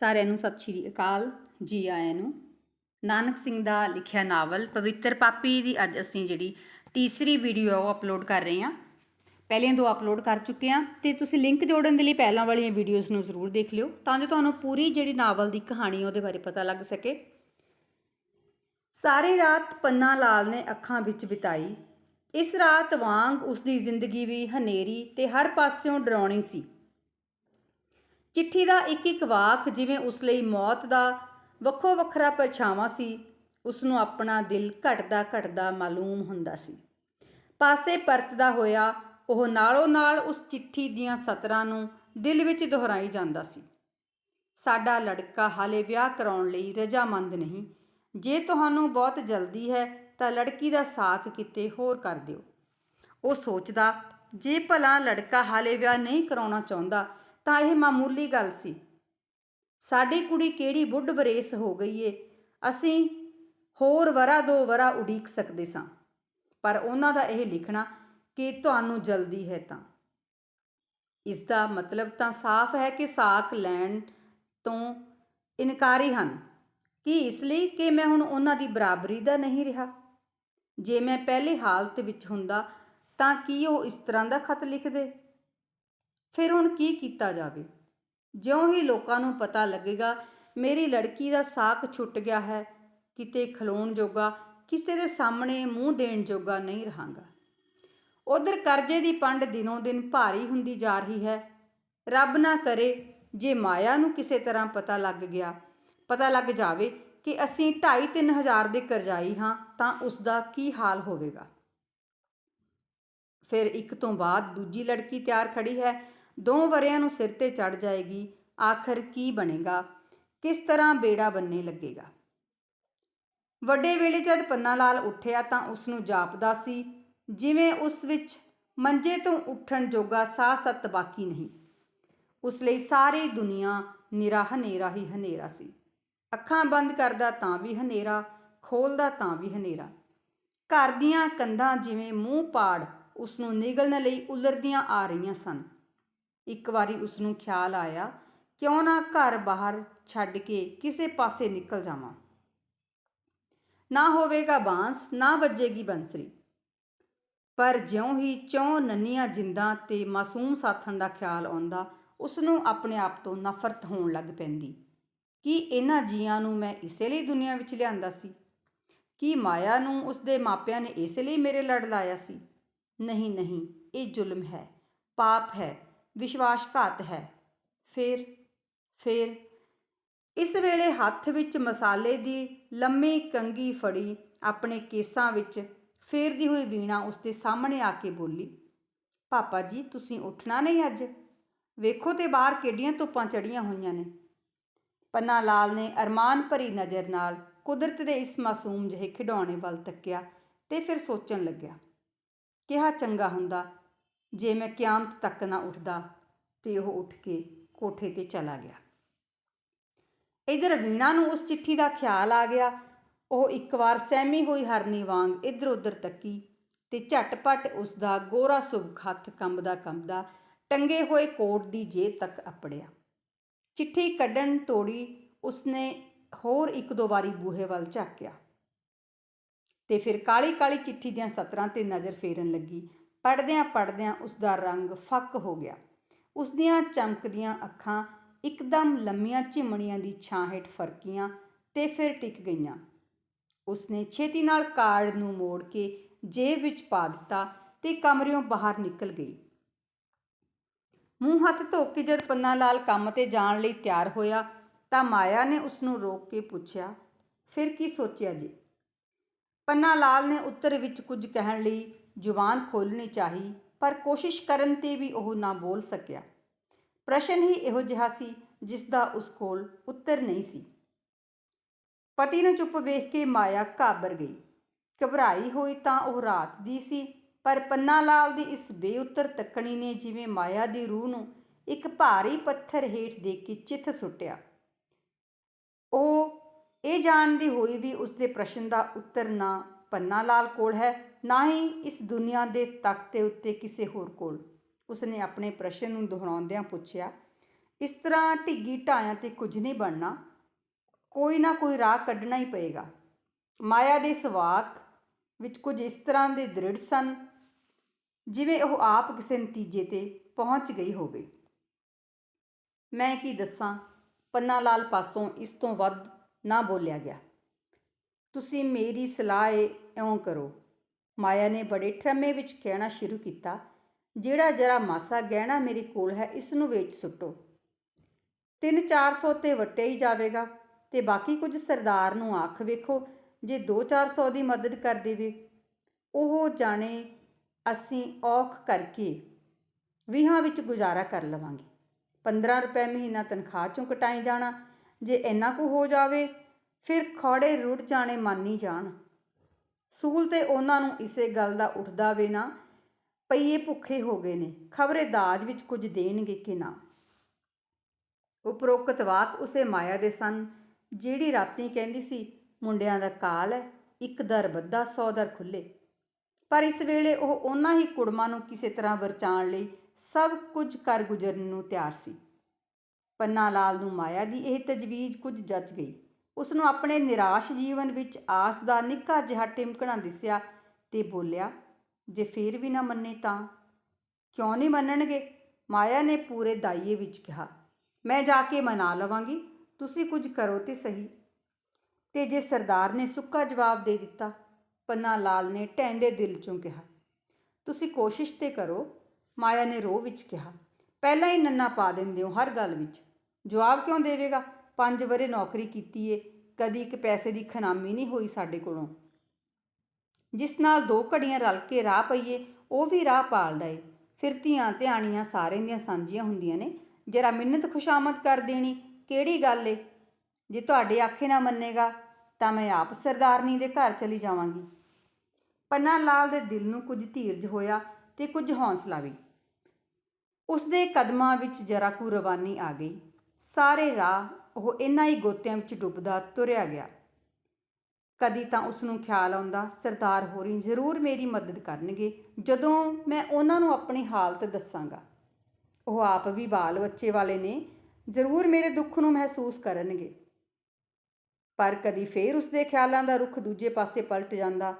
ਸਾਰਿਆਂ ਨੂੰ ਸਤਿ ਸ਼੍ਰੀ ਅਕਾਲ ਜੀ ਆਇਆਂ ਨੂੰ। ਨਾਨਕ ਸਿੰਘ ਦਾ ਲਿਖਿਆ ਨਾਵਲ ਪਵਿੱਤਰ ਪਾਪੀ ਦੀ ਅੱਜ ਅਸੀਂ ਜਿਹੜੀ ਤੀਸਰੀ ਵੀਡੀਓ ਉਹ ਅਪਲੋਡ ਕਰ ਰਹੇ ਹਾਂ। ਪਹਿਲੀਆਂ ਦੋ ਅਪਲੋਡ ਕਰ ਚੁੱਕੇ ਹਾਂ ਤੇ ਤੁਸੀਂ ਲਿੰਕ ਜੋੜਨ ਦੇ ਲਈ ਪਹਿਲਾਂ ਵਾਲੀਆਂ ਵੀਡੀਓਜ਼ ਨੂੰ ਜ਼ਰੂਰ ਦੇਖ ਲਿਓ ਤਾਂ ਜੋ ਤੁਹਾਨੂੰ ਪੂਰੀ ਜਿਹੜੀ ਨਾਵਲ ਦੀ ਕਹਾਣੀ ਉਹਦੇ ਬਾਰੇ ਪਤਾ ਲੱਗ ਸਕੇ। ਸਾਰੀ ਰਾਤ ਪੰਨਾ ਲਾਲ ਨੇ ਅੱਖਾਂ ਵਿੱਚ ਬਿਤਾਈ। ਇਸ ਰਾਤ ਵਾਂਗ ਉਸ ਦੀ ਜ਼ਿੰਦਗੀ ਵੀ ਹਨੇਰੀ ਤੇ ਹਰ ਪਾਸਿਓਂ ਡਰਾਉਣੀ ਸੀ। ਚਿੱਠੀ ਦਾ ਇੱਕ ਇੱਕ ਵਾਕ ਜਿਵੇਂ ਉਸ ਲਈ ਮੌਤ ਦਾ ਵੱਖੋ ਵੱਖਰਾ ਪਰਛਾਵਾਂ ਸੀ ਉਸ ਨੂੰ ਆਪਣਾ ਦਿਲ ਘਟਦਾ ਘਟਦਾ ਮਾਲੂਮ ਹੁੰਦਾ ਸੀ। ਪਾਸੇ ਪਰਤਦਾ ਹੋਇਆ ਉਹ ਨਾਲੋਂ ਨਾਲ ਉਸ ਚਿੱਠੀ ਦੀਆਂ ਸਤਰਾਂ ਨੂੰ ਦਿਲ ਵਿੱਚ ਦੁਹਰਾਈ ਜਾਂਦਾ ਸੀ। ਸਾਡਾ ਲੜਕਾ ਹਾਲੇ ਵਿਆਹ ਕਰਾਉਣ ਲਈ ਰਜਾਮੰਦ ਨਹੀਂ। ਜੇ ਤੁਹਾਨੂੰ ਬਹੁਤ ਜਲਦੀ ਹੈ ਤਾਂ ਲੜਕੀ ਦਾ ਸਾਕ ਕਿਤੇ ਹੋਰ ਕਰ ਦਿਓ। ਉਹ ਸੋਚਦਾ, ਜੇ ਭਲਾ ਲੜਕਾ ਹਾਲੇ ਵਿਆਹ ਨਹੀਂ ਕਰਾਉਣਾ ਚਾਹੁੰਦਾ ਤਾਂ ਇਹ ਮਾਮੂਲੀ ਗੱਲ ਸੀ। ਸਾਡੀ ਕੁੜੀ ਕਿਹੜੀ ਬੁੱਢ ਬਰੇਸ ਹੋ ਗਈ ਏ। ਅਸੀਂ ਹੋਰ ਵਰਾ ਦੋ ਵਰਾ ਉਡੀਕ ਸਕਦੇ ਸਾਂ। ਪਰ ਉਹਨਾਂ ਦਾ ਇਹ ਲਿਖਣਾ ਕਿ ਤੁਹਾਨੂੰ ਜਲਦੀ ਹੈ ਤਾਂ। ਇਸ ਦਾ ਮਤਲਬ ਤਾਂ ਸਾਫ਼ ਹੈ ਕਿ ਸਾਕ ਲੈਣ ਤੋਂ ਇਨਕਾਰੀ ਹਨ। ਕਿ ਇਸ ਲਈ ਕਿ ਮੈਂ ਹੁਣ ਉਹਨਾਂ ਦੀ ਬਰਾਬਰੀ ਦਾ ਨਹੀਂ ਰਿਹਾ? ਜੇ ਮੈਂ ਪਹਿਲੇ ਹਾਲਤ ਵਿੱਚ ਹੁੰਦਾ ਤਾਂ ਕੀ ਉਹ ਇਸ ਤਰ੍ਹਾਂ ਦਾ ਖਤ ਲਿਖਦੇ? ਫਿਰ ਹੁਣ ਕੀ ਕੀਤਾ ਜਾਵੇ? ਜਿਉਂ ਹੀ ਲੋਕਾਂ ਨੂੰ ਪਤਾ ਲੱਗੇਗਾ, ਮੇਰੀ ਲੜਕੀ ਦਾ ਸਾਕ ਛੁੱਟ ਗਿਆ ਹੈ, ਕਿਤੇ ਖਲੋਣ ਜੋਗਾ, ਕਿਸੇ ਦੇ ਸਾਹਮਣੇ ਮੂੰਹ ਦੇਣ ਜੋਗਾ ਨਹੀਂ ਰਹਾਂਗਾ। ਉਧਰ ਕਰਜ਼ੇ ਦੀ ਪੰਡ ਦਿਨੋਂ ਦਿਨ ਭਾਰੀ ਹੁੰਦੀ ਜਾ ਰਹੀ ਹੈ। ਰੱਬ ਨਾ ਕਰੇ, ਜੇ ਮਾਇਆ ਨੂੰ ਕਿਸੇ ਤਰ੍ਹਾਂ ਪਤਾ ਲੱਗ ਗਿਆ, ਪਤਾ ਲੱਗ ਜਾਵੇ ਕਿ ਅਸੀਂ 2.5 ਹਜ਼ਾਰ ਦੇ ਕਰਜ਼ਾਈ ਹਾਂ, ਤਾਂ ਉਸ ਦਾ ਕੀ ਹਾਲ ਹੋਵੇਗਾ? ਫਿਰ ਇੱਕ ਤੋਂ ਬਾਅਦ ਦੂਜੀ ਲੜਕੀ ਤਿਆਰ ਖੜੀ ਹੈ ਦੋ ਵਰਿਆਂ ਨੂੰ ਸਿਰ ਤੇ ਚੜ ਜਾਏਗੀ, ਆਖਰ ਕੀ ਬਣੇਗਾ? ਕਿਸ ਤਰ੍ਹਾਂ ਬੇੜਾ ਬੰਨੇ ਲੱਗੇਗਾ? ਵੱਡੇ ਵੇਲੇ ਜਦ ਪੰਨਾ ਲਾਲ ਉੱਠਿਆ ਤਾਂ ਉਸ ਨੂੰ ਜਾਪਦਾ ਸੀ, ਜਿਵੇਂ ਉਸ ਵਿੱਚ ਮੰਜੇ ਤੋਂ ਉੱਠਣ ਜੋਗਾ ਸਾਹ ਸੱਤ ਬਾਕੀ ਨਹੀਂ। ਉਸ ਲਈ ਸਾਰੀ ਦੁਨੀਆ ਨਿਰਾ ਹਨੇਰਾ ਹੀ ਹਨੇਰਾ ਸੀ। ਅੱਖਾਂ ਬੰਦ ਕਰਦਾ ਤਾਂ ਵੀ ਹਨੇਰਾ ਖੋਲਦਾ ਤਾਂ ਵੀ ਹਨੇਰਾ। ਘਰ ਦੀਆਂ ਕੰਧਾਂ ਜਿਵੇਂ ਮੂੰਹ ਪਾੜ ਉਸ ਨੂੰ ਨਿਗਲਣ ਲਈ ਉਲਰਦੀਆਂ ਆ ਰਹੀਆਂ ਸਨ। ਇੱਕ ਵਾਰੀ ਉਸ ਨੂੰ ਖਿਆਲ ਆਇਆ, ਕਿਉਂ ਨਾ ਘਰ ਬਾਹਰ ਛੱਡ ਕੇ ਕਿਸੇ ਪਾਸੇ ਨਿਕਲ ਜਾਵਾਂ? ਨਾ ਹੋਵੇਗਾ ਬਾਂਸ, ਨਾ ਵੱਜੇਗੀ ਬੰਸਰੀ। ਪਰ ਜਿਉਂ ਹੀ ਚੋਂ ਨੰਨੀਆਂ ਜਿੰਦਾਂ ਤੇ ਮਾਸੂਮ ਸਾਥਣ ਦਾ ਖਿਆਲ ਆਉਂਦਾ ਉਸ ਨੂੰ ਆਪਣੇ ਆਪ ਤੋਂ ਨਫ਼ਰਤ ਹੋਣ ਲੱਗ ਪੈਂਦੀ। ਕੀ ਇਹਨਾਂ ਜੀਆਂ ਨੂੰ ਮੈਂ ਇਸੇ ਲਈ ਦੁਨੀਆ ਵਿੱਚ ਲਿਆਂਦਾ ਸੀ? ਕੀ ਮਾਇਆ ਨੂੰ ਉਸਦੇ ਮਾਪਿਆਂ ਨੇ ਇਸੇ ਲਈ ਮੇਰੇ ਲੜ ਲਾਇਆ ਸੀ? ਨਹੀਂ ਨਹੀਂ, ਇਹ ਜ਼ੁਲਮ ਹੈ, ਪਾਪ ਹੈ। ਵਿਸ਼ਵਾਸਘਾਤ ਹੈ। ਫਿਰ ਫਿਰ, ਇਸ ਵੇਲੇ ਹੱਥ ਵਿੱਚ ਮਸਾਲੇ ਦੀ ਲੰਮੀ ਕੰਗੀ ਫੜੀ ਆਪਣੇ ਕੇਸਾਂ ਵਿੱਚ ਫੇਰਦੀ ਹੋਈ ਵੀਣਾ ਉਸਦੇ ਸਾਹਮਣੇ ਆ ਕੇ ਬੋਲੀ, ਪਾਪਾ ਜੀ, ਤੁਸੀਂ ਉੱਠਣਾ ਨਹੀਂ ਅੱਜ? ਵੇਖੋ ਤੇ ਬਾਹਰ ਕਿੱਡੀਆਂ ਧੁੱਪਾਂ ਚੜੀਆਂ ਹੋਈਆਂ ਨੇ। ਪੰਨਾ ਲਾਲ ਨੇ ਅਰਮਾਨ ਭਰੀ ਨਜ਼ਰ ਨਾਲ ਕੁਦਰਤ ਦੇ ਇਸ ਮਾਸੂਮ ਜਿਹੇ ਖਿਡੌਣੇ ਵੱਲ ਤੱਕਿਆ ਤੇ ਫਿਰ ਸੋਚਣ ਲੱਗਿਆ, ਕਿਹਾ ਚੰਗਾ ਹੁੰਦਾ ਜੇ ਮੈਂ ਕਿਆਮਤ ਤੱਕ ਨਾ ਉੱਠਦਾ, ਤੇ ਉਹ ਉੱਠ ਕੇ ਕੋਠੇ ਤੇ ਚਲਾ ਗਿਆ। ਇਧਰ ਵੀਣਾ ਨੂੰ ਉਸ ਚਿੱਠੀ ਦਾ ਖਿਆਲ ਆ ਗਿਆ। ਉਹ ਇੱਕ ਵਾਰ ਸਹਿਮੀ ਹੋਈ ਹਰਨੀ ਵਾਂਗ ਇੱਧਰ ਉੱਧਰ ਤੱਕੀ ਤੇ ਝਟਪਟ ਉਸ ਦਾ ਗੋਰਾ ਸੁਭਖ ਹੱਥ ਕੰਬਦਾ ਕੰਬਦਾ ਟੰਗੇ ਹੋਏ ਕੋਟ ਦੀ ਜੇਬ ਤੱਕ ਅਪੜਿਆ। ਚਿੱਠੀ ਕੱਢਣ ਤੋੜੀ ਉਸਨੇ ਹੋਰ ਇੱਕ ਦੋ ਵਾਰੀ ਬੂਹੇ ਵੱਲ ਝਾਕਿਆ। ਤੇ ਫਿਰ ਕਾਲੀ ਕਾਲੀ ਚਿੱਠੀ ਦੀਆਂ ਸਤਰਾਂ ਤੇ ਨਜ਼ਰ ਫੇਰਨ ਲੱਗੀ। ਪੜਦਿਆਂ ਪੜਦਿਆਂ ਉਸ ਦਾ ਰੰਗ ਫੱਕ ਹੋ ਗਿਆ। ਉਸ ਦੀਆਂ ਚਮਕਦੀਆਂ ਅੱਖਾਂ ਇੱਕਦਮ ਲੰਮੀਆਂ ਝਿਮਣੀਆਂ ਦੀ ਛਾਂ ਹੇਠ ਫਰਕੀਆਂ ਤੇ ਫਿਰ ਟਿਕ ਗਈਆਂ। ਉਸਨੇ ਛੇਤੀ ਨਾਲ ਕਾਰਡ ਨੂੰ ਮੋੜ ਕੇ ਜੇਬ ਵਿੱਚ ਪਾ ਦਿੱਤਾ ਤੇ ਕਮਰਿਓਂ ਬਾਹਰ ਨਿਕਲ ਗਈ। ਮੂੰਹ ਹੱਥ ਧੋ ਕੇ ਜਦ ਪੰਨਾ ਲਾਲ ਕੰਮ ਤੇ ਜਾਣ ਲਈ ਤਿਆਰ ਹੋਇਆ ਤਾਂ ਮਾਇਆ ਨੇ ਉਸ ਨੂੰ ਰੋਕ ਕੇ ਪੁੱਛਿਆ, ਫਿਰ ਕੀ ਸੋਚਿਆ ਜੀ? ਪੰਨਾ ਲਾਲ ਨੇ ਉੱਤਰ ਵਿੱਚ ਕੁਝ ਕਹਿਣ ਲਈ ਜ਼ੁਬਾਨ ਖੋਲਣੀ ਚਾਹੀ, ਪਰ ਕੋਸ਼ਿਸ਼ ਕਰਨ ਤੇ ਵੀ ਉਹ ਨਾ ਬੋਲ ਸਕਿਆ। ਪ੍ਰਸ਼ਨ ਹੀ ਇਹੋ ਜਿਹਾ ਸੀ ਜਿਸ ਦਾ ਉਸ ਕੋਲ ਉੱਤਰ ਨਹੀਂ ਸੀ। ਪਤੀ ਨੂੰ ਚੁੱਪ ਵੇਖ ਕੇ ਮਾਇਆ ਘਾਬਰ ਗਈ। ਘਬਰਾਈ ਹੋਈ ਤਾਂ ਉਹ ਰਾਤ ਦੀ ਸੀ, ਪਰ ਪੰਨਾ ਲਾਲ ਦੀ ਇਸ ਬੇਉੱਤਰ ਤੱਕਣੀ ਨੇ ਜਿਵੇਂ ਮਾਇਆ ਦੀ ਰੂਹ ਨੂੰ ਇੱਕ ਭਾਰੀ ਪੱਥਰ ਹੇਠ ਦੇ ਕੇ ਚਿੱਥ ਸੁੱਟਿਆ। ਉਹ ਇਹ ਜਾਣਦੀ ਹੋਈ ਵੀ ਉਸ ਦੇ ਪ੍ਰਸ਼ਨ ਦਾ ਉੱਤਰ ਨਾ ਪੰਨਾ ਲਾਲ ਕੋਲ ਹੈ, ਨਾ ਹੀ ਇਸ ਦੁਨੀਆ ਦੇ ਤਖਤੇ ਉੱਤੇ ਕਿਸੇ ਹੋਰ ਕੋਲ। ਉਸਨੇ ਆਪਣੇ ਪ੍ਰਸ਼ਨ ਨੂੰ ਦੁਹਰਾਉਂਦਿਆਂ ਪੁੱਛਿਆ, ਇਸ ਤਰ੍ਹਾਂ ਢਿੱਗੀ ਢਾਇਆਂ ਤੇ ਕੁਝ ਨਹੀਂ ਬਣਨਾ, ਕੋਈ ਨਾ ਕੋਈ ਰਾਹ ਕੱਢਣਾ ਹੀ ਪਏਗਾ। ਮਾਇਆ ਦੇ ਸਵਾਕ ਵਿੱਚ ਕੁਝ ਇਸ ਤਰ੍ਹਾਂ ਦੇ ਦ੍ਰਿੜ ਸਨ, ਜਿਵੇਂ ਉਹ ਆਪ ਕਿਸੇ ਨਤੀਜੇ ਤੇ ਪਹੁੰਚ ਗਈ ਹੋਵੇ। ਮੈਂ ਕੀ ਦੱਸਾਂ, ਪੰਨਾ ਲਾਲ ਪਾਸੋਂ ਇਸ ਤੋਂ ਵੱਧ ਨਾ ਬੋਲਿਆ ਗਿਆ। ਤੁਸੀਂ ਮੇਰੀ ਸਲਾਹ ਏ ਇਉਂ ਕਰੋ। ਮਾਇਆ ਨੇ ਬੜੇ ਠਰਮੇ ਵਿੱਚ ਕਹਿਣਾ ਸ਼ੁਰੂ ਕੀਤਾ, ਜਿਹੜਾ ਜਰਾ ਮਾਸਾ ਗਹਿਣਾ ਮੇਰੇ ਕੋਲ ਹੈ, ਇਸ ਨੂੰ ਵੇਚ ਸੁੱਟੋ। 3-400 ਤੇ ਵਟਿਆ ਹੀ ਜਾਵੇਗਾ, ਤੇ ਬਾਕੀ ਕੁਝ ਸਰਦਾਰ ਨੂੰ ਆਖ ਵੇਖੋ, ਜੇ 2-400 ਦੀ ਮਦਦ ਕਰ ਦੇਵੇ। ਉਹ ਜਾਣੇ ਅਸੀਂ ਔਖ ਕਰਕੇ ਵੀਹਾਂ ਵਿੱਚ ਗੁਜ਼ਾਰਾ ਕਰ ਲਵਾਂਗੇ। 15 ਰੁਪਏ ਮਹੀਨਾ ਤਨਖਾਹ ਚੋਂ ਕਟਾਈ ਜਾਣਾ, ਜੇ ਇੰਨਾ ਕੁ ਹੋ ਜਾਵੇ, ਫਿਰ ਖੌੜੇ ਰੁੜ ਜਾਣੇ ਮੰਨੀ ਜਾਣ। ਸੂਲ ਤੇ ਉਹਨਾਂ ਨੂੰ ਇਸੇ ਗੱਲ ਦਾ ਉੱਠਦਾ ਵੇ ਨਾ, ਪਈਏ ਭੁੱਖੇ ਹੋ ਗਏ ਨੇ, ਖਬਰੇ ਦਾਜ ਵਿੱਚ ਕੁਝ ਦੇਣਗੇ ਕਿ ਨਾ? ਉਪਰੋਕਤ ਵਾਕ ਉਸੇ ਮਾਇਆ ਦੇ ਸਨ, ਜਿਹੜੀ ਰਾਤੀ ਕਹਿੰਦੀ ਸੀ, ਮੁੰਡਿਆਂ ਦਾ ਕਾਲ ਹੈ, ਇੱਕ ਦਰ ਬੱਧਾ ਸੌ ਦਰ ਖੁੱਲੇ ਪਰ ਇਸ ਵੇਲੇ ਉਹ ਉਹਨਾਂ ਹੀ ਕੁੜਮਾਂ ਨੂੰ ਕਿਸੇ ਤਰ੍ਹਾਂ ਵਰਚਾਉਣ ਲਈ ਸਭ ਕੁਝ ਕਰ ਗੁਜ਼ਰਨ ਨੂੰ ਤਿਆਰ ਸੀ। ਪੰਨਾ ਲਾਲ ਨੂੰ ਮਾਇਆ ਦੀ ਇਹ ਤਜਵੀਜ਼ ਕੁਝ ਜੱਚ ਗਈ। ਉਸ ਨੂੰ ਆਪਣੇ ਨਿਰਾਸ਼ ਜੀਵਨ ਵਿੱਚ ਆਸ ਦਾ ਨਿੱਕਾ ਜਿਹਾ ਟਿਮਕਣਾ ਦਿਸਿਆ ਤੇ ਬੋਲਿਆ, ਜੇ ਫੇਰ ਵੀ ਨਾ ਮੰਨੇ ਤਾਂ? ਕਿਉਂ ਨਹੀਂ ਮੰਨਣਗੇ? ਮਾਇਆ ਨੇ ਪੂਰੇ ਦਾਈਏ ਵਿੱਚ ਕਿਹਾ। ਮੈਂ ਜਾ ਕੇ ਮਨਾ ਲਵਾਂਗੀ, ਤੁਸੀਂ ਕੁਝ ਕਰੋ ਤੇ ਸਹੀ। ਤੇ ਜੇ ਸਰਦਾਰ ਨੇ ਸੁੱਕਾ ਜਵਾਬ ਦੇ ਦਿੱਤਾ, ਪੰਨਾ ਲਾਲ ਨੇ ਟੈਂਦੇ ਦਿਲ ਚੋਂ ਕਿਹਾ, ਤੁਸੀਂ ਕੋਸ਼ਿਸ਼ ਤੇ ਕਰੋ। ਮਾਇਆ ਨੇ ਰੋਹ ਵਿੱਚ ਕਿਹਾ, ਪਹਿਲਾਂ ਹੀ ਨੰਨਾ ਪਾ ਦਿੰਦੇ ਹੋ ਹਰ ਗੱਲ ਵਿੱਚ। ਜਵਾਬ ਕਿਉਂ ਦੇਵੇਗਾ? ਪੰਜ ਵਰੇ ਨੌਕਰੀ ਕੀਤੀ ਏ, ਕਦੀ ਇੱਕ ਪੈਸੇ ਦੀ ਖਨਾਮੀ ਨਹੀਂ ਹੋਈ ਸਾਡੇ ਕੋਲੋਂ। ਜਿਸ ਨਾਲ ਦੋ ਘੜੀਆਂ ਰਲ ਕੇ ਰਾਹ ਪਈਏ, ਉਹ ਵੀ ਰਾਹ ਪਾਲਦਾ ਏ। ਫਿਰ ਧੀਆਂ ਧਿਆਣੀਆਂ ਸਾਰਿਆਂ ਦੀਆਂ ਸਾਂਝੀਆਂ ਹੁੰਦੀਆਂ ਨੇ। ਜਰਾ ਮਿੰਨਤ ਖੁਸ਼ਾਮਦ ਕਰ ਦੇਣੀ, ਕਿਹੜੀ ਗੱਲ ਏ? ਜੇ ਤੁਹਾਡੇ ਆਖੇ ਨਾ ਮੰਨੇਗਾ, ਤਾਂ ਮੈਂ ਆਪ ਸਰਦਾਰਨੀ ਦੇ ਘਰ ਚਲੀ ਜਾਵਾਂਗੀ। ਪੰਨਾ ਲਾਲ ਦੇ ਦਿਲ ਨੂੰ ਕੁਝ ਧੀਰਜ ਹੋਇਆ ਤੇ ਕੁਝ ਹੌਸਲਾ ਵੀ। ਉਸ ਦੇ ਕਦਮਾਂ ਵਿੱਚ ਜਰਾ ਕੁ ਰਵਾਨੀ ਆ ਗਈ। ਸਾਰੇ ਰਾਹ ਉਹ ਇਨ੍ਹਾਂ ਹੀ ਗੋਤਿਆਂ ਵਿੱਚ ਡੁੱਬਦਾ, ਤੁਰਿਆ ਗਿਆ। ਕਦੀ ਤਾਂ ਉਸ ਨੂੰ ਖਿਆਲ ਆਉਂਦਾ, ਸਰਦਾਰ ਹੋਰੀ, ਜ਼ਰੂਰ ਮੇਰੀ ਮਦਦ ਕਰਨਗੇ, ਜਦੋਂ ਮੈਂ ਉਹਨਾਂ ਨੂੰ ਆਪਣੀ ਹਾਲਤ ਦੱਸਾਂਗਾ। ਉਹ ਆਪ ਵੀ ਬਾਲ ਬੱਚੇ ਵਾਲੇ ਨੇ, ਜ਼ਰੂਰ ਮੇਰੇ ਦੁੱਖ ਨੂੰ ਮਹਿਸੂਸ ਕਰਨਗੇ। ਪਰ ਕਦੀ ਫੇਰ ਉਸ ਦੇ ਖਿਆਲਾਂ ਦਾ ਰੁਖ ਦੂਜੇ ਪਾਸੇ ਪਲਟ ਜਾਂਦਾ।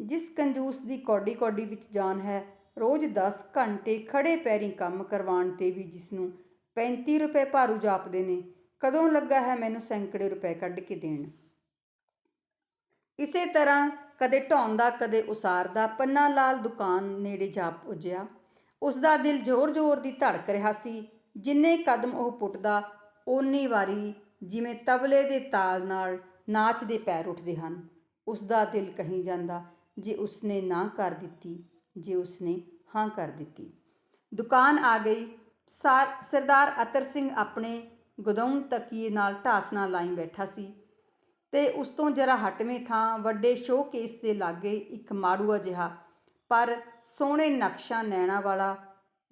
ਜਿਸ ਕੰਜੂਸ ਦੀ ਕੌਡੀ ਕੌਡੀ ਵਿੱਚ ਜਾਨ ਹੈ, ਰੋਜ਼ 10 ਘੰਟੇ ਖੜੇ ਪੈਰੀ ਕੰਮ ਕਰਵਾਉਣ ਤੇ ਵੀ ਜਿਸ ਨੂੰ 35 ਰੁਪਏ ਭਾਰੂ ਜਾਪਦੇ ਨੇ ਕਦੋਂ ਲੱਗਾ ਹੈ ਮੈਨੂੰ ਸੈਂਕੜੇ ਰੁਪਏ ਕੱਢ ਕੇ ਦੇਣ? ਇਸੇ ਤਰ੍ਹਾਂ ਕਦੇ ਢੌਂਦਾ ਕਦੇ ਉਸਾਰਦਾ, ਪੰਨਾ ਲਾਲ ਦੁਕਾਨ ਨੇੜੇ ਜਾ ਪੁੱਜਿਆ। ਉਸ ਦਾ ਦਿਲ ਜ਼ੋਰ-ਜ਼ੋਰ ਦੀ ਧੜਕ ਰਿਹਾ ਸੀ। ਜਿੰਨੇ ਕਦਮ ਉਹ ਪੁੱਟਦਾ, ਓਨੀ ਵਾਰੀ ਜਿਵੇਂ ਤਬਲੇ ਦੇ ਤਾਲ ਨਾਲ ਨਾਚ ਦੇ ਪੈਰ ਉੱਠਦੇ ਹਨ। ਉਸ ਦਾ ਦਿਲ ਕਹੀ ਜਾਂਦਾ, ਜੇ ਉਸਨੇ ਨਾ ਕਰ ਦਿੱਤੀ, ਜੇ ਉਸਨੇ ਹਾਂ ਕਰ ਦਿੱਤੀ। ਦੁਕਾਨ ਆ ਗਈ। ਸਰਦਾਰ ਅਤਰ ਸਿੰਘ ਆਪਣੇ ਗਦੌਣ ਤਕੀਏ ਨਾਲ ਢਾਸਣਾ ਲਾਈ ਬੈਠਾ ਸੀ ਤੇ ਉਸ ਤੋਂ ਜਰਾ ਹਟਵੇਂ ਥਾਂ ਵੱਡੇ ਸ਼ੋਕੇਸ ਦੇ ਲਾਗੇ ਇੱਕ ਮਾੜੂਆ ਜਿਹਾ, ਪਰ ਸੋਹਣੇ ਨਕਸ਼ਾ ਨੈਣਾ ਵਾਲਾ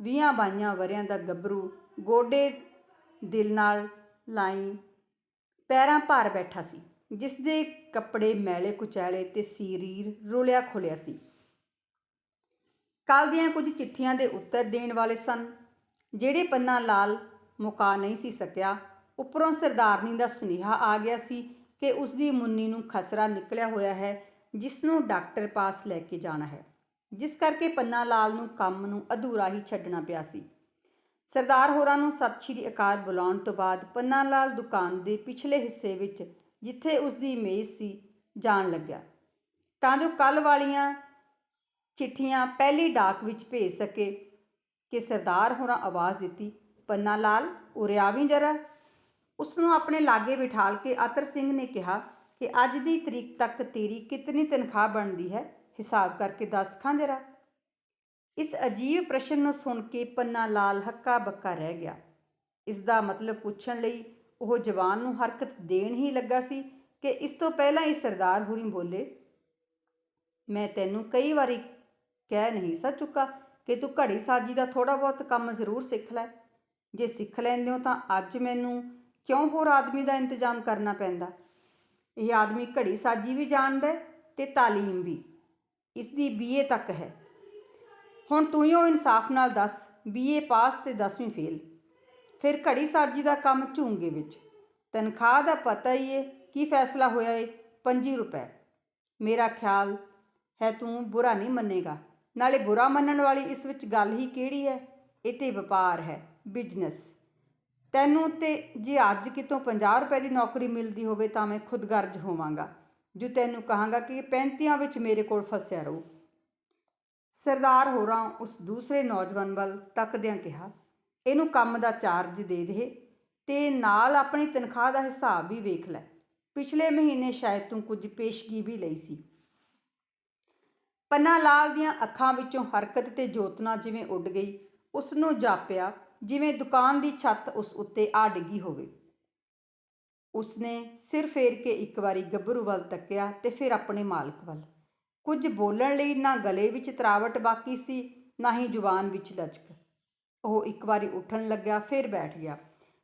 20 ਬਾਈਆਂ ਵਰਿਆਂ ਦਾ ਗੱਭਰੂ, ਗੋਡੇ ਦਿਲ ਨਾਲ ਲਾਈ ਪੈਰਾਂ ਭਾਰ ਬੈਠਾ ਸੀ, ਜਿਸ ਦੇ ਕੱਪੜੇ ਮੈਲੇ ਕੁਚੈਲੇ ਤੇ ਸਰੀਰ ਰੁਲਿਆ ਖੋਲਿਆ ਸੀ। ਕੱਲ ਦੀਆਂ ਕੁਝ ਚਿੱਠੀਆਂ ਦੇ ਉੱਤਰ ਦੇਣ ਵਾਲੇ ਸਨ, ਜਿਹੜੇ ਪੰਨਾ ਲਾਲ ਮੁਕਾ ਨਹੀਂ ਸੀ ਸਕਿਆ। ਉੱਪਰੋਂ ਸਰਦਾਰਨੀ ਦਾ ਸੁਨੇਹਾ ਆ ਗਿਆ ਸੀ ਕਿ ਉਸ ਦੀ ਮੁੰਨੀ ਨੂੰ ਖਸਰਾ ਨਿਕਲਿਆ ਹੋਇਆ ਹੈ, ਜਿਸ ਨੂੰ ਡਾਕਟਰ ਪਾਸ ਲੈ ਕੇ ਜਾਣਾ ਹੈ। ਜਿਸ ਕਰਕੇ ਪੰਨਾ ਲਾਲ ਨੂੰ ਕੰਮ ਨੂੰ ਅਧੂਰਾ ਹੀ ਛੱਡਣਾ ਪਿਆ ਸੀ। ਸਰਦਾਰ ਹੋਰਾਂ ਨੂੰ ਸਤਿ ਸ਼੍ਰੀ ਅਕਾਲ ਬੁਲਾਉਣ ਤੋਂ ਬਾਅਦ ਪੰਨਾ ਲਾਲ ਦੁਕਾਨ ਦੇ ਪਿਛਲੇ ਹਿੱਸੇ ਵਿੱਚ, ਜਿੱਥੇ ਉਸ ਦੀ ਮੇਜ਼ ਸੀ, ਜਾਣ ਲੱਗਿਆ। ਤਾਂ ਜੋ ਕੱਲ ਵਾਲੀਆਂ ਚਿੱਠੀਆਂ ਪਹਿਲੀ ਡਾਕ ਵਿੱਚ ਭੇਜ ਸਕੇ ਕਿ ਸਰਦਾਰ ਹੋਰਾਂ ਆਵਾਜ਼ ਦਿੱਤੀ ਪੰਨਾ ਲਾਲ ਉਰੇ ਆਵੀਂ ਜਰਾ। ਉਸ ਨੂੰ ਆਪਣੇ ਲਾਗੇ ਬਿਠਾਲ ਕੇ ਅਤਰ ਸਿੰਘ ਨੇ ਕਿਹਾ ਕਿ ਅੱਜ ਦੀ ਤਰੀਕ ਤੱਕ ਤੇਰੀ ਕਿਤਨੀ ਤਨਖਾਹ ਬਣਦੀ ਹੈ? ਹਿਸਾਬ ਕਰਕੇ ਦੱਸ ਖਾਂ ਜਰਾ। ਇਸ ਅਜੀਬ ਪ੍ਰਸ਼ਨ ਨੂੰ ਸੁਣ ਕੇ ਪੰਨਾ ਲਾਲ ਹੱਕਾ ਬੱਕਾ ਰਹਿ ਗਿਆ। ਇਸ ਦਾ ਮਤਲਬ ਪੁੱਛਣ ਲਈ ਉਹ ਜਵਾਨ ਨੂੰ ਹਰਕਤ ਦੇਣ ਹੀ ਲੱਗਾ ਸੀ ਕਿ ਇਸ ਤੋਂ ਪਹਿਲਾਂ ਹੀ ਸਰਦਾਰ ਹੁਰੀ ਬੋਲੇ, ਮੈਂ ਤੈਨੂੰ ਕਈ ਵਾਰੀ ਕਹਿ ਨਹੀਂ ਸਾ ਚੁੱਕਾ ਕਿ ਤੂੰ ਘੜੀ ਸਾਜੀ ਦਾ ਥੋੜਾ ਬਹੁਤ ਕੰਮ ਜ਼ਰੂਰ ਸਿੱਖ ਲੈ। ਜੇ ਸਿੱਖ ਲੈਂਦੇ ਹੋ ਤਾਂ ਅੱਜ ਮੈਨੂੰ ਕਿਉਂ ਹੋਰ ਆਦਮੀ ਦਾ ਇੰਤਜ਼ਾਮ ਕਰਨਾ ਪੈਂਦਾ ਇਹ ਆਦਮੀ ਘੜੀ ਸਾਜੀ ਵੀ ਜਾਣਦਾ ਤੇ تعلیم ਵੀ ਇਸ ਦੀ ਬੀਏ ਤੱਕ ਹੈ ਹੁਣ ਤੂੰ ਹੀ ਉਹ ਇਨਸਾਫ ਨਾਲ ਦੱਸ ਬੀਏ ਪਾਸ ਤੇ 10ਵੀਂ ਫੇਲ ਫਿਰ ਘੜੀ ਸਾਜੀ ਦਾ ਕੰਮ ਝੂੰਗੇ ਵਿੱਚ ਤਨਖਾਹ ਦਾ ਪਤਾ ਹੀ ਏ ਕੀ ਫੈਸਲਾ ਹੋਇਆ ਏ 25 ਰੁਪਏ ਮੇਰਾ ਖਿਆਲ ਹੈ ਤੂੰ ਬੁਰਾ ਨਹੀਂ ਮੰਨੇਗਾ ਨਾਲੇ ਬੁਰਾ ਮੰਨਣ ਵਾਲੀ ਇਸ ਵਿੱਚ ਗੱਲ ਹੀ ਕਿਹੜੀ ਹੈ ਇਹ ਤੇ ਵਪਾਰ ਹੈ ਬਿਜ਼ਨਸ। ਤੈਨੂੰ ਤੇ ਜੇ ਅੱਜ ਕਿਤੋਂ 50 ਰੁਪਏ ਦੀ ਨੌਕਰੀ ਮਿਲਦੀ ਹੋਵੇ ਤਾਂ ਮੈਂ ਖੁਦਗਰਜ ਹੋਵਾਂਗਾ। ਜੋ ਤੈਨੂੰ ਕਹਾਂਗਾ ਕਿ 35 ਵਿੱਚ ਮੇਰੇ ਕੋਲ ਫਸਿਆ ਰਹੋ। ਸਰਦਾਰ ਹੋਰਾਂ ਉਸ ਦੂਸਰੇ ਨੌਜਵਾਨ ਵੱਲ ਤੱਕਦਿਆਂ ਕਿਹਾ, ਇਹਨੂੰ ਕੰਮ ਦਾ ਚਾਰਜ ਦੇ ਦੇ, ਤੇ ਨਾਲ ਆਪਣੀ ਤਨਖਾਹ ਦਾ ਹਿਸਾਬ ਵੀ ਵੇਖ ਲੈ। ਪਿਛਲੇ ਮਹੀਨੇ ਸ਼ਾਇਦ ਤੂੰ ਕੁਝ ਪੇਸ਼ਗੀ ਵੀ ਲਈ ਸੀ। ਪੰਨਾ ਲਾਲ ਦੀਆਂ ਅੱਖਾਂ ਵਿੱਚੋਂ ਹਰਕਤ ਤੇ ਜੋਤਨਾ ਜਿਵੇਂ ਉੱਡ ਗਈ ਉਸ ਨੂੰ ਜਾਪਿਆ ਜਿਵੇਂ ਦੁਕਾਨ ਦੀ ਛੱਤ ਉਸ ਉੱਤੇ ਆ ਡਿੱਗੀ ਹੋਵੇ। ਉਸਨੇ ਸਿਰ ਫੇਰ ਕੇ ਇੱਕ ਵਾਰੀ ਗੱਭਰੂ ਵੱਲ ਤੱਕਿਆ ਤੇ ਫਿਰ ਆਪਣੇ ਮਾਲਕ ਵੱਲ। ਕੁਝ ਬੋਲਣ ਲਈ ਨਾ ਗਲੇ ਵਿੱਚ ਤਰਾਵਟ ਬਾਕੀ ਸੀ, ਨਾ ਹੀ ਜ਼ੁਬਾਨ ਵਿੱਚ ਲਚਕ। ਉਹ ਇੱਕ ਵਾਰੀ ਉੱਠਣ ਲੱਗਿਆ, ਫਿਰ ਬੈਠ ਗਿਆ।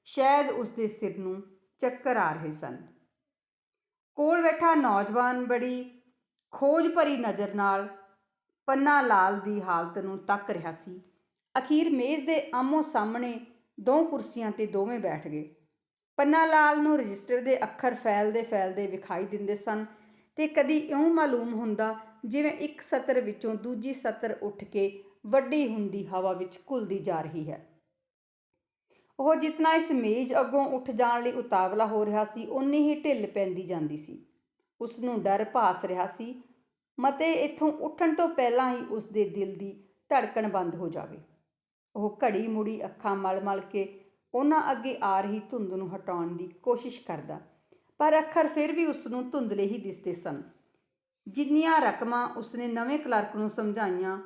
ਸ਼ਾਇਦ ਉਸ ਦੇ ਸਿਰ ਨੂੰ ਚੱਕਰ ਆ ਰਹੇ ਸਨ। ਕੋਲ ਬੈਠਾ ਨੌਜਵਾਨ ਬੜੀ ਖੋਜ ਭਰੀ ਨਜ਼ਰ ਨਾਲ ਪੰਨਾ ਲਾਲ ਦੀ ਹਾਲਤ ਨੂੰ ਤੱਕ ਰਿਹਾ ਸੀ। ਅਖੀਰ ਮੇਜ਼ ਦੇ ਆਮੋ ਸਾਹਮਣੇ ਦੋ ਕੁਰਸੀਆਂ ਤੇ ਦੋਵੇਂ ਬੈਠ ਗਏ। ਪੰਨਾ ਲਾਲ ਨੂੰ ਰਜਿਸਟਰ ਦੇ ਅੱਖਰ ਫੈਲਦੇ ਫੈਲਦੇ ਵਿਖਾਈ ਦਿੰਦੇ ਸਨ ਤੇ ਕਦੀ ਇਉਂ ਮਾਲੂਮ ਹੁੰਦਾ ਜਿਵੇਂ ਇੱਕ ਸਤਰ ਵਿੱਚੋਂ ਦੂਜੀ ਸਤਰ ਉੱਠ ਕੇ ਵੱਡੀ ਹੁੰਦੀ ਹਵਾ ਵਿੱਚ ਘੁਲਦੀ ਜਾ ਰਹੀ ਹੈ। ਉਹ ਜਿਤਨਾ ਇਸ ਮੇਜ਼ ਅੱਗੋਂ ਉੱਠ ਜਾਣ ਲਈ ਉਤਾਵਲਾ ਹੋ ਰਿਹਾ ਸੀ ਉਨੀ ਹੀ ਢਿੱਲ ਪੈਂਦੀ ਜਾਂਦੀ ਸੀ। ਉਸ ਨੂੰ ਡਰ ਭਾਸ ਰਿਹਾ ਸੀ, ਮਤੇ ਇੱਥੋਂ ਉੱਠਣ ਤੋਂ ਪਹਿਲਾਂ ਹੀ ਉਸ ਦੇ ਦਿਲ ਦੀ ਧੜਕਣ ਬੰਦ ਹੋ ਜਾਵੇ। ਉਹ ਘੜੀ ਮੁੜੀ ਅੱਖਾਂ ਮਲ-ਮਲ ਕੇ ਉਹਨਾਂ ਅੱਗੇ ਆ ਰਹੀ ਧੁੰਦ ਨੂੰ ਹਟਾਉਣ ਦੀ ਕੋਸ਼ਿਸ਼ ਕਰਦਾ, ਪਰ ਅੱਖਰ ਫਿਰ ਵੀ ਉਸ ਨੂੰ ਧੁੰਦਲੇ ਹੀ ਦਿਸਦੇ ਸਨ। ਜਿੰਨੀਆਂ ਰਕਮਾਂ ਉਸਨੇ ਨਵੇਂ ਕਲਰਕ ਨੂੰ ਸਮਝਾਈਆਂ,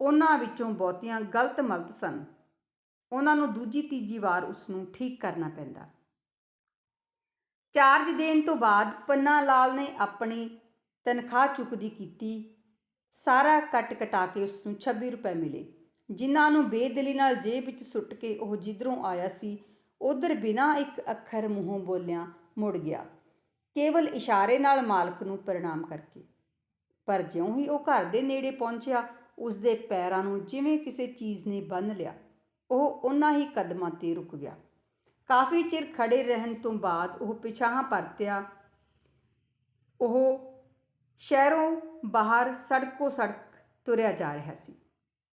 ਉਹਨਾਂ ਵਿੱਚੋਂ ਬਹੁਤੀਆਂ ਗਲਤ ਮਲਤ ਸਨ। ਉਹਨਾਂ ਨੂੰ ਦੂਜੀ ਤੀਜੀ ਵਾਰ ਉਸ ਨੂੰ ਠੀਕ ਕਰਨਾ ਪੈਂਦਾ। ਚਾਰਜ ਦੇਣ ਤੋਂ ਬਾਅਦ ਪੰਨਾ ਲਾਲ ਨੇ ਆਪਣੀ ਤਨਖਾਹ ਚੁੱਕਦੀ ਕੀਤੀ, ਸਾਰਾ ਕੱਟ ਕਟਾ ਕੇ ਉਸ ਨੂੰ 26 ਰੁਪਏ ਮਿਲੇ। ਜਿਨ੍ਹਾਂ ਨੂੰ ਬੇਦਿਲੀ ਨਾਲ ਜੇਬ ਵਿੱਚ ਸੁੱਟ ਕੇ ਉਹ ਜਿੱਧਰੋਂ ਆਇਆ ਸੀ, ਉਧਰ ਬਿਨਾਂ ਇੱਕ ਅੱਖਰ ਮੂੰਹੋਂ ਬੋਲਿਆ ਮੁੜ ਗਿਆ। ਕੇਵਲ ਇਸ਼ਾਰੇ ਨਾਲ ਮਾਲਕ ਨੂੰ ਪ੍ਰਣਾਮ ਕਰਕੇ। ਪਰ ਜਿਉਂ ਹੀ ਉਹ ਘਰ ਦੇ ਨੇੜੇ ਪਹੁੰਚਿਆ ਉਸ ਦੇ ਪੈਰਾਂ ਨੂੰ ਜਿਵੇਂ ਕਿਸੇ ਚੀਜ਼ ਨੇ ਬੰਨ੍ਹ ਲਿਆ, ਉਹ ਉਹਨਾਂ ਹੀ ਕਦਮਾਂ ਤੇ ਰੁਕ ਗਿਆ। ਕਾਫੀ ਚਿਰ ਖੜੇ ਰਹਿਣ ਤੋਂ ਬਾਅਦ ਉਹ ਪਿਛਾਹਾਂ ਪਰਤਿਆ। ਉਹ ਸ਼ਹਿਰੋਂ ਬਾਹਰ ਸੜਕੋ ਸੜਕ ਤੁਰਿਆ ਜਾ ਰਿਹਾ ਸੀ।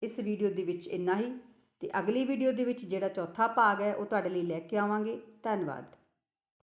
ਇਸ ਵੀਡੀਓ ਦੇ ਵਿੱਚ ਇੰਨਾ ਹੀ, ਤੇ ਅਗਲੀ ਵੀਡੀਓ ਦੇ ਵਿੱਚ ਜਿਹੜਾ ਚੌਥਾ ਭਾਗ ਹੈ, ਉਹ ਤੁਹਾਡੇ ਲਈ ਲੈ ਕੇ ਆਵਾਂਗੇ। ਧੰਨਵਾਦ।